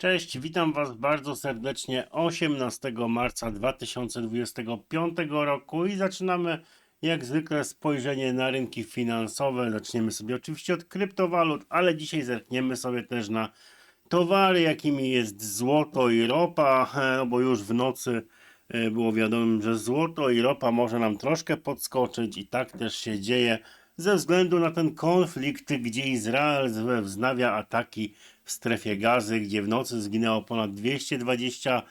Cześć, witam Was bardzo serdecznie 18 marca 2025 roku i zaczynamy jak zwykle spojrzenie na rynki finansowe. Zaczniemy sobie oczywiście od kryptowalut, ale dzisiaj zerkniemy sobie też na towary, jakimi jest złoto i ropa, e, no bo już w nocy e, było wiadomo, że złoto i ropa może nam troszkę podskoczyć i tak też się dzieje ze względu na ten konflikt, gdzie Izrael wznawia ataki w strefie gazy, gdzie w nocy zginęło ponad 220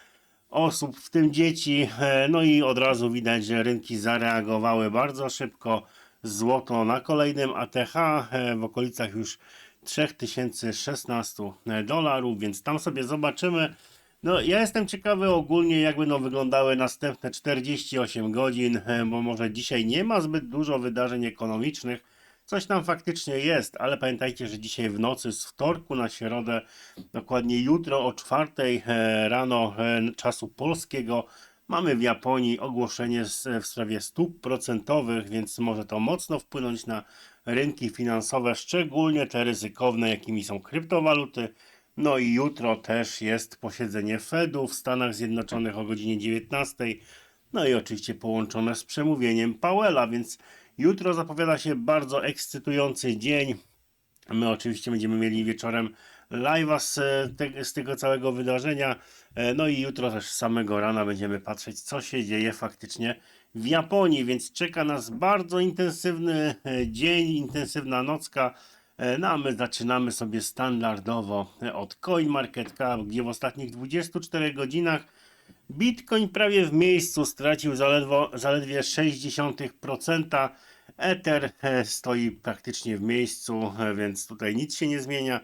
osób, w tym dzieci. E, No i od razu widać, że rynki zareagowały bardzo szybko. Złoto na kolejnym ATH e, w okolicach już 3016 dolarów, więc tam sobie zobaczymy. No, ja jestem ciekawy ogólnie, jak będą wyglądały następne 48 godzin, e, bo może dzisiaj nie ma zbyt dużo wydarzeń ekonomicznych. Coś tam faktycznie jest, ale pamiętajcie, że dzisiaj w nocy z wtorku na środę, dokładnie jutro o 4 e, rano e, czasu polskiego, mamy w Japonii ogłoszenie w sprawie stóp procentowych, więc może to mocno wpłynąć na rynki finansowe, szczególnie te ryzykowne, jakimi są kryptowaluty. No i jutro też jest posiedzenie Fedu w Stanach Zjednoczonych o godzinie 19. No i oczywiście połączone z przemówieniem Powella, więc jutro zapowiada się bardzo ekscytujący dzień. My oczywiście będziemy mieli wieczorem live'a z, te, z tego całego wydarzenia. E, No i jutro też samego rana będziemy patrzeć, co się dzieje faktycznie w Japonii, więc czeka nas bardzo intensywny e, dzień, intensywna nocka. E, No a my zaczynamy sobie standardowo e, od CoinMarketCap, gdzie w ostatnich 24 godzinach Bitcoin prawie w miejscu stracił zaledwo, zaledwie 0,6%. Ether e, stoi praktycznie w miejscu, więc tutaj nic się nie zmienia.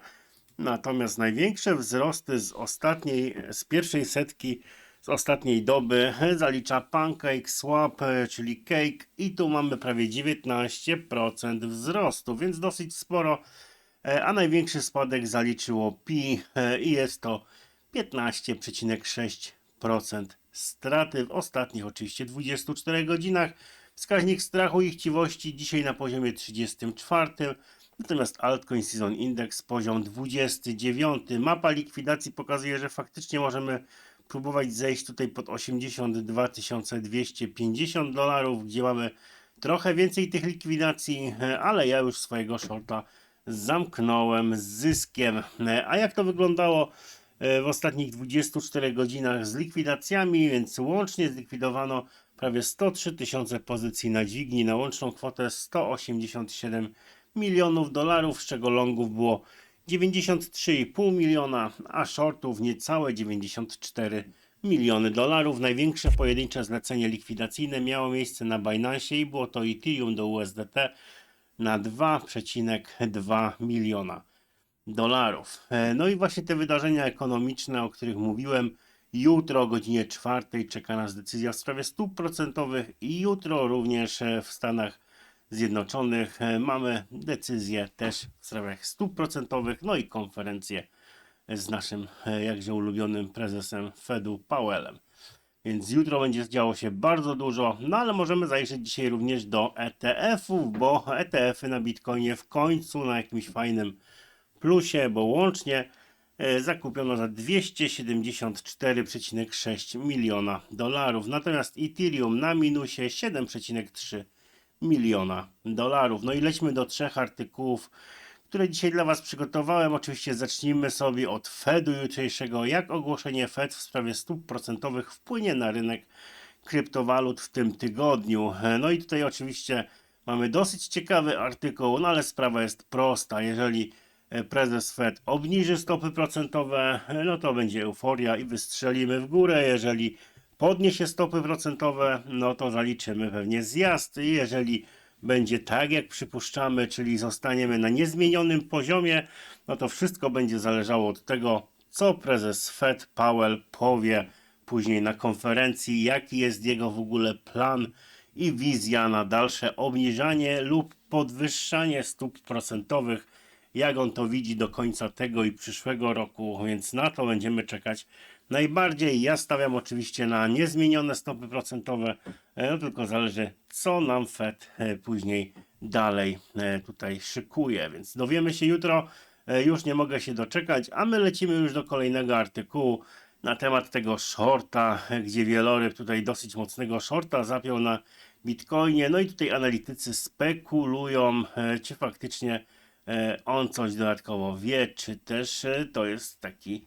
Natomiast największe wzrosty z ostatniej, z pierwszej setki, z ostatniej doby zalicza Pancake Swap, e, czyli Cake i tu mamy prawie 19% wzrostu, więc dosyć sporo. E, A największy spadek zaliczyło Pi e, i jest to 15,6% straty w ostatnich oczywiście 24 godzinach. Wskaźnik strachu i chciwości dzisiaj na poziomie 34, natomiast Altcoin Season Index poziom 29. Mapa likwidacji pokazuje, że faktycznie możemy próbować zejść tutaj pod 82 250 dolarów, gdzie mamy trochę więcej tych likwidacji, ale ja już swojego shorta zamknąłem z zyskiem. A jak to wyglądało e, w ostatnich 24 godzinach z likwidacjami, więc łącznie zlikwidowano prawie 103 tysiące pozycji na dźwigni na łączną kwotę 187 milionów dolarów, z czego longów było 93,5 miliona, a shortów niecałe 94 miliony dolarów. Największe pojedyncze zlecenie likwidacyjne miało miejsce na Binance i było to Ethereum do USDT na 2,2 miliona dolarów. E, No i właśnie te wydarzenia ekonomiczne, o których mówiłem, jutro o godzinie 4 czeka nas decyzja w sprawie stóp procentowych i jutro również e, w Stanach Zjednoczonych e, mamy decyzję też w sprawach stóp procentowych, no i konferencję z naszym e, jakże ulubionym prezesem Fedu Powellem. Więc jutro będzie działo się bardzo dużo, no ale możemy zajrzeć dzisiaj również do ETF-ów, bo ETF-y na Bitcoinie w końcu na jakimś fajnym plusie, bo łącznie e, zakupiono za 274,6 miliona dolarów. Natomiast Ethereum na minusie 7,3 miliona dolarów. No i lećmy do trzech artykułów, które dzisiaj dla Was przygotowałem. Oczywiście zacznijmy sobie od Fedu jutrzejszego. Jak ogłoszenie Fed w sprawie stóp procentowych wpłynie na rynek kryptowalut w tym tygodniu. No i tutaj oczywiście mamy dosyć ciekawy artykuł, no ale sprawa jest prosta. Jeżeli prezes Fed obniży stopy procentowe, no to będzie euforia i wystrzelimy w górę. Jeżeli podniesie stopy procentowe, no to zaliczymy pewnie zjazd. Jeżeli będzie tak, jak przypuszczamy, czyli zostaniemy na niezmienionym poziomie, no to wszystko będzie zależało od tego, co prezes Fed Powell powie później na konferencji, jaki jest jego w ogóle plan i wizja na dalsze obniżanie lub podwyższanie stóp procentowych, jak on to widzi do końca tego i przyszłego roku, więc na to będziemy czekać najbardziej. Ja stawiam oczywiście na niezmienione stopy procentowe, e, no tylko zależy, co nam Fed e, później dalej e, tutaj szykuje, więc dowiemy się jutro. Już nie mogę się doczekać, a my lecimy już do kolejnego artykułu na temat tego shorta, gdzie wieloryb tutaj dosyć mocnego shorta zapiął na Bitcoinie. No i tutaj analitycy spekulują, czy faktycznie on coś dodatkowo wie, czy też to jest taki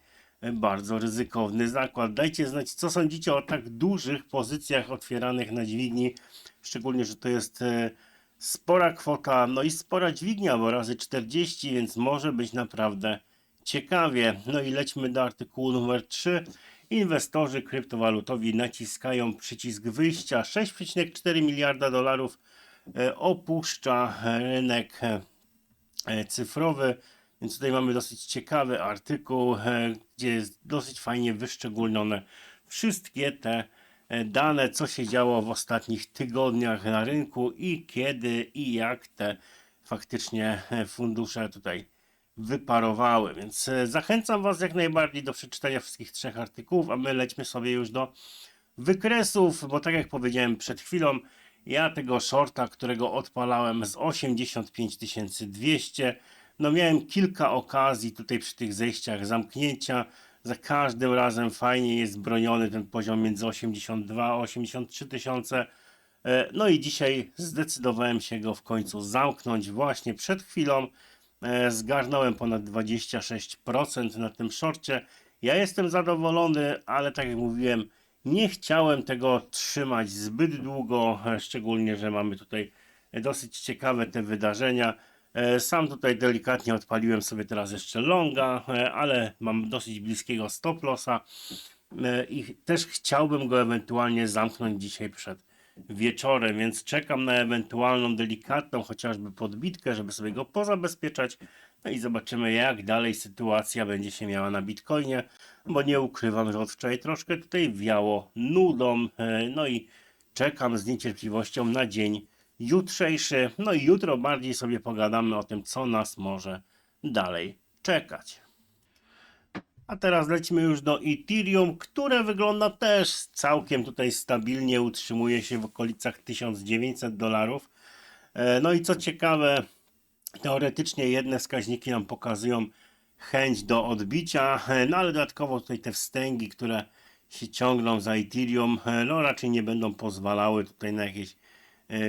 bardzo ryzykowny zakład. Dajcie znać, co sądzicie o tak dużych pozycjach otwieranych na dźwigni, szczególnie, że to jest e, spora kwota, no i spora dźwignia, bo razy 40, więc może być naprawdę ciekawie. No i lećmy do artykułu numer 3. Inwestorzy kryptowalutowi naciskają przycisk wyjścia. 6,4 miliarda dolarów e, opuszcza rynek e, e, cyfrowy. Więc tutaj mamy dosyć ciekawy artykuł, e, gdzie jest dosyć fajnie wyszczególnione wszystkie te e, dane, co się działo w ostatnich tygodniach na rynku i kiedy i jak te faktycznie e, fundusze tutaj wyparowały. Więc zachęcam Was jak najbardziej do przeczytania wszystkich trzech artykułów, a my lećmy sobie już do wykresów, bo tak jak powiedziałem przed chwilą, ja tego shorta, którego odpalałem z 85 200, no miałem kilka okazji tutaj przy tych zejściach zamknięcia. Za każdym razem fajnie jest broniony ten poziom między 82 a 83 tysiące. E, No i dzisiaj zdecydowałem się go w końcu zamknąć właśnie przed chwilą. E, Zgarnąłem ponad 26% na tym shorcie. Ja jestem zadowolony, ale tak jak mówiłem, nie chciałem tego trzymać zbyt długo, e, szczególnie, że mamy tutaj dosyć ciekawe te wydarzenia. E, Sam tutaj delikatnie odpaliłem sobie teraz jeszcze longa, e, ale mam dosyć bliskiego stop lossa e, i też chciałbym go ewentualnie zamknąć dzisiaj przed wieczorem, więc czekam na ewentualną delikatną chociażby podbitkę, żeby sobie go pozabezpieczać. No i zobaczymy, jak dalej sytuacja będzie się miała na Bitcoinie, bo nie ukrywam, że od wczoraj troszkę tutaj wiało nudą. No i czekam z niecierpliwością na dzień jutrzejszy. No i jutro bardziej sobie pogadamy o tym, co nas może dalej czekać. A teraz lecimy już do Ethereum, które wygląda też całkiem tutaj stabilnie, utrzymuje się w okolicach 1900 dolarów. E, No i co ciekawe, teoretycznie jedne wskaźniki nam pokazują chęć do odbicia, e, no ale dodatkowo tutaj te wstęgi, które się ciągną za Ethereum, e, no raczej nie będą pozwalały tutaj na jakieś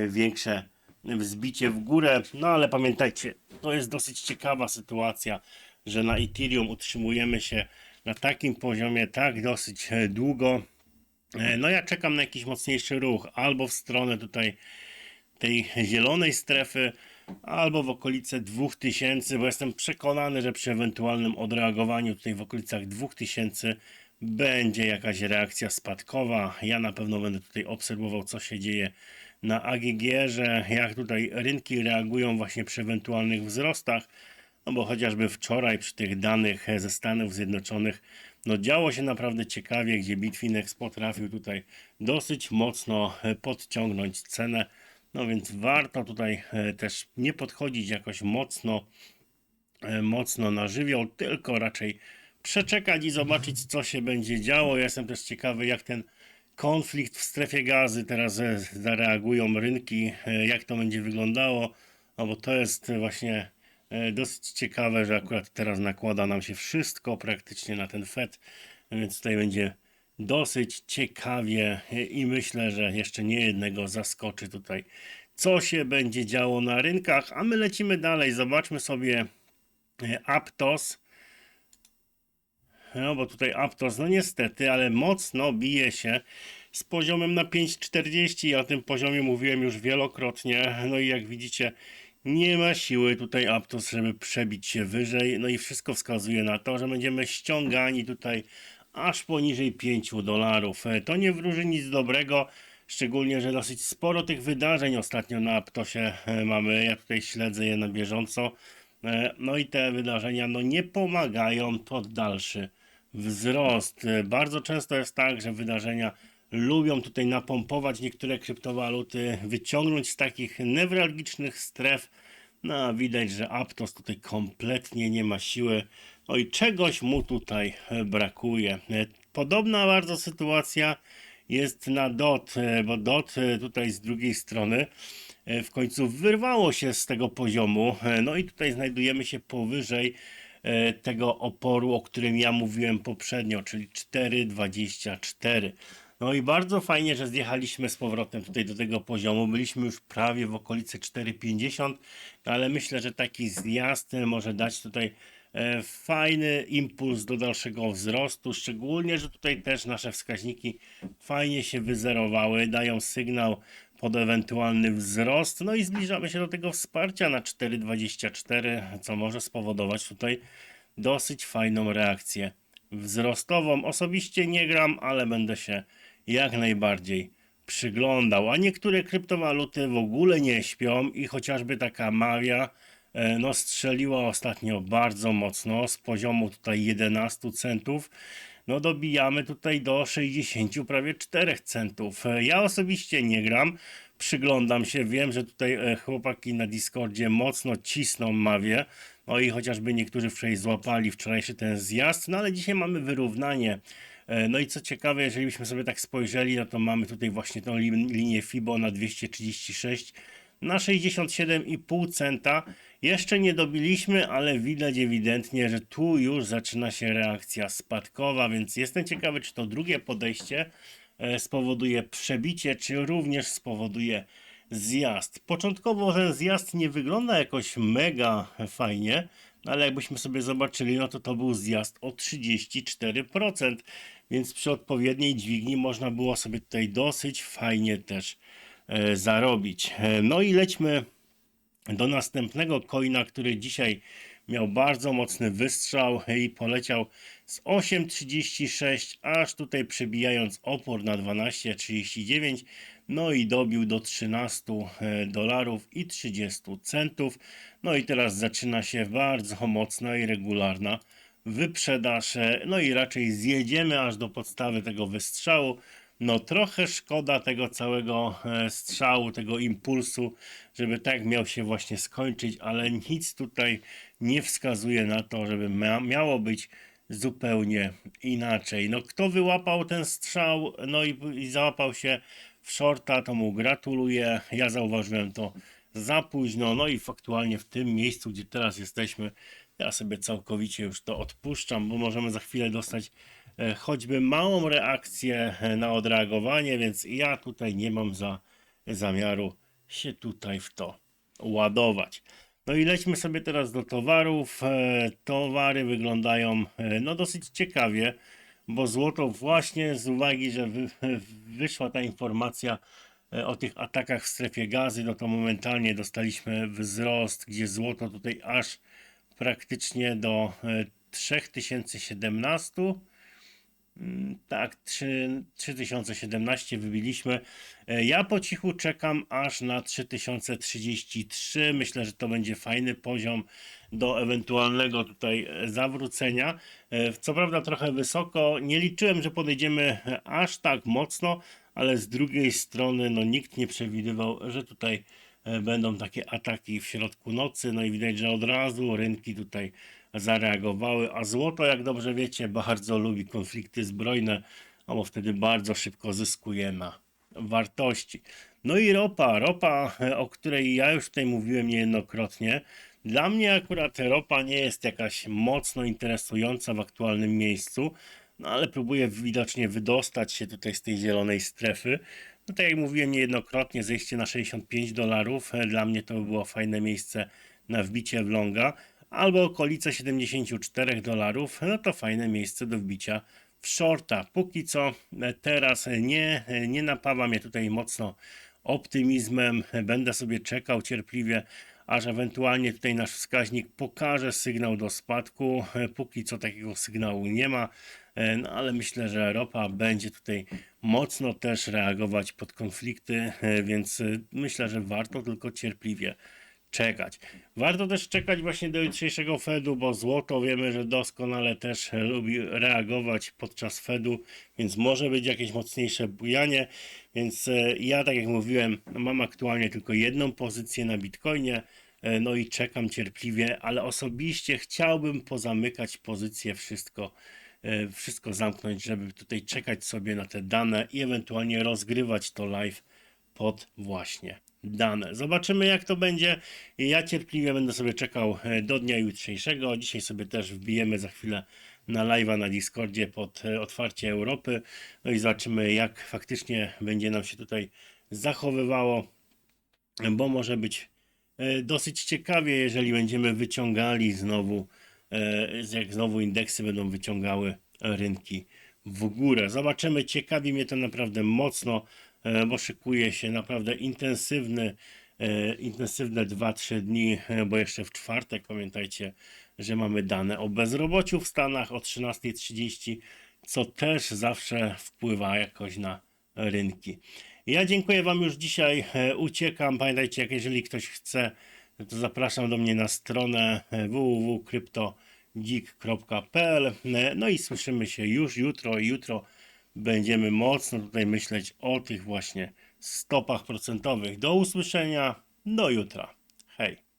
większe wzbicie w górę. No ale pamiętajcie, to jest dosyć ciekawa sytuacja, że na Ethereum utrzymujemy się na takim poziomie tak dosyć e, długo. E, No ja czekam na jakiś mocniejszy ruch, albo w stronę tutaj tej zielonej strefy, albo w okolice 2000, bo jestem przekonany, że przy ewentualnym odreagowaniu tutaj w okolicach 2000 będzie jakaś reakcja spadkowa. Ja na pewno będę tutaj obserwował, co się dzieje na AGG-że, jak tutaj rynki reagują właśnie przy ewentualnych wzrostach. No bo chociażby wczoraj przy tych danych ze Stanów Zjednoczonych, no działo się naprawdę ciekawie, gdzie Bitfinex potrafił tutaj dosyć mocno e, podciągnąć cenę. No więc warto tutaj e, też nie podchodzić jakoś mocno, e, mocno na żywioł, tylko raczej przeczekać i zobaczyć, co się będzie działo. Ja jestem też ciekawy, jak ten konflikt w strefie gazy teraz e, zareagują rynki, e, jak to będzie wyglądało. No bo to jest właśnie e, dosyć ciekawe, że akurat teraz nakłada nam się wszystko praktycznie na ten FED, więc tutaj będzie dosyć ciekawie i myślę, że jeszcze nie jednego zaskoczy tutaj, co się będzie działo na rynkach, a my lecimy dalej. Zobaczmy sobie Aptos. No bo tutaj Aptos, no niestety, ale mocno bije się z poziomem na 5,40. Ja o tym poziomie mówiłem już wielokrotnie. No i jak widzicie, nie ma siły tutaj Aptos, żeby przebić się wyżej. No i wszystko wskazuje na to, że będziemy ściągani tutaj aż poniżej 5 dolarów. E, To nie wróży nic dobrego. Szczególnie, że dosyć sporo tych wydarzeń ostatnio na Aptosie e, mamy. Ja tutaj śledzę je na bieżąco. E, No i te wydarzenia no, nie pomagają pod dalszy wzrost. Bardzo często jest tak, że wydarzenia lubią tutaj napompować niektóre kryptowaluty, wyciągnąć z takich newralgicznych stref. No a widać, że Aptos tutaj kompletnie nie ma siły. No i czegoś mu tutaj brakuje. Podobna bardzo sytuacja jest na DOT, bo DOT tutaj z drugiej strony e, w końcu wyrwało się z tego poziomu. E, No i tutaj znajdujemy się powyżej tego oporu, o którym ja mówiłem poprzednio, czyli 4,24. No i bardzo fajnie, że zjechaliśmy z powrotem tutaj do tego poziomu. Byliśmy już prawie w okolicy 4,50, no ale myślę, że taki zjazd może dać tutaj e, fajny impuls do dalszego wzrostu, szczególnie, że tutaj też nasze wskaźniki fajnie się wyzerowały, dają sygnał pod ewentualny wzrost, no i zbliżamy się do tego wsparcia na 4,24, co może spowodować tutaj dosyć fajną reakcję wzrostową. Osobiście nie gram, ale będę się jak najbardziej przyglądał. A niektóre kryptowaluty w ogóle nie śpią i chociażby taka Mavia e, no strzeliła ostatnio bardzo mocno z poziomu tutaj 11 centów. No dobijamy tutaj do 60 prawie 4 centów. Ja osobiście nie gram, przyglądam się, wiem, że tutaj e, chłopaki na Discordzie mocno cisną Mavię. No i chociażby niektórzy wczoraj złapali wczorajszy ten zjazd, no ale dzisiaj mamy wyrównanie. E, No i co ciekawe, jeżeli byśmy sobie tak spojrzeli, no to mamy tutaj właśnie tą lin- linię FIBO na 236 na 67,5 centa. Jeszcze nie dobiliśmy, ale widać ewidentnie, że tu już zaczyna się reakcja spadkowa, więc jestem ciekawy, czy to drugie podejście e, spowoduje przebicie, czy również spowoduje zjazd. Początkowo ten zjazd nie wygląda jakoś mega fajnie, no ale jakbyśmy sobie zobaczyli, no to to był zjazd o 34%, więc przy odpowiedniej dźwigni można było sobie tutaj dosyć fajnie też zarobić. E, no i lećmy do następnego coina, który dzisiaj miał bardzo mocny wystrzał i poleciał z 8,36 aż tutaj przebijając opór na 12,39 no i dobił do 13 e, dolarów i 30 centów no i teraz zaczyna się bardzo mocna i regularna wyprzedaż e, no i raczej zjedziemy aż do podstawy tego wystrzału no trochę szkoda tego całego e, strzału, tego impulsu, żeby tak miał się właśnie skończyć, ale nic tutaj nie wskazuje na to, żeby mia miało być zupełnie inaczej. No kto wyłapał ten strzał, no i, i załapał się w shorta, to mu gratuluję. Ja zauważyłem to za późno, no i faktualnie w tym miejscu, gdzie teraz jesteśmy, ja sobie całkowicie już to odpuszczam, bo możemy za chwilę dostać e, choćby małą reakcję e, na odreagowanie, więc ja tutaj nie mam za zamiaru się tutaj w to ładować. No i lećmy sobie teraz do towarów. E, Towary wyglądają no dosyć ciekawie, bo złoto właśnie z uwagi, że wy, wyszła ta informacja o tych atakach w strefie gazy, no to momentalnie dostaliśmy wzrost, gdzie złoto tutaj aż praktycznie do e, 3017. Mm, Tak, trzy- 3017 wybiliśmy. E, Ja po cichu czekam aż na 3033. Myślę, że to będzie fajny poziom do ewentualnego tutaj e, zawrócenia. E, Co prawda trochę wysoko. Nie liczyłem, że podejdziemy e, aż tak mocno, ale z drugiej strony no nikt nie przewidywał, że tutaj e, będą takie ataki w środku nocy. No i widać, że od razu rynki tutaj zareagowały, a złoto, jak dobrze wiecie, bardzo lubi konflikty zbrojne, no bo wtedy bardzo szybko zyskuje na wartości. No i ropa, ropa, e, o której ja już tutaj mówiłem niejednokrotnie. Dla mnie akurat ropa nie jest jakaś mocno interesująca w aktualnym miejscu, no ale próbuję widocznie wydostać się tutaj z tej zielonej strefy. No tak jak mówiłem niejednokrotnie, zejście na 65 dolarów, e, dla mnie to by było fajne miejsce na wbicie w longa, albo okolice 74 dolarów, no to fajne miejsce do wbicia w shorta. Póki co e, teraz nie, nie napawa mnie tutaj mocno optymizmem, będę sobie czekał cierpliwie, aż ewentualnie tutaj nasz wskaźnik pokaże sygnał do spadku. Póki co takiego sygnału nie ma, e, no ale myślę, że ropa będzie tutaj mocno też reagować pod konflikty, e, więc e, myślę, że warto tylko cierpliwie czekać. Warto też czekać właśnie do jutrzejszego Fedu, bo złoto wiemy, że doskonale też lubi reagować podczas Fedu, więc może być jakieś mocniejsze bujanie. Więc ja, tak jak mówiłem, mam aktualnie tylko jedną pozycję na Bitcoinie. E, No i czekam cierpliwie, ale osobiście chciałbym pozamykać pozycję, wszystko, e, wszystko zamknąć, żeby tutaj czekać sobie na te dane i ewentualnie rozgrywać to live pod właśnie dane. Zobaczymy jak to będzie. Ja cierpliwie będę sobie czekał e, do dnia jutrzejszego. Dzisiaj sobie też wbijemy za chwilę na live'a na Discordzie pod otwarcie Europy. No i zobaczymy jak faktycznie będzie nam się tutaj zachowywało, bo może być dosyć ciekawie, jeżeli będziemy wyciągali znowu, e, jak znowu indeksy będą wyciągały rynki w górę. Zobaczymy, ciekawi mnie to naprawdę mocno, e, bo szykuje się naprawdę intensywny, e, intensywne 2-3 dni, e, bo jeszcze w czwartek pamiętajcie, że mamy dane o bezrobociu w Stanach o 13.30, co też zawsze wpływa jakoś na rynki. Ja dziękuję Wam już dzisiaj, e, uciekam. Pamiętajcie, jak jeżeli ktoś chce, to zapraszam do mnie na stronę e, www.kryptodzik.pl E, No i słyszymy się już jutro. Jutro będziemy mocno tutaj myśleć o tych właśnie stopach procentowych. Do usłyszenia, do jutra. Hej.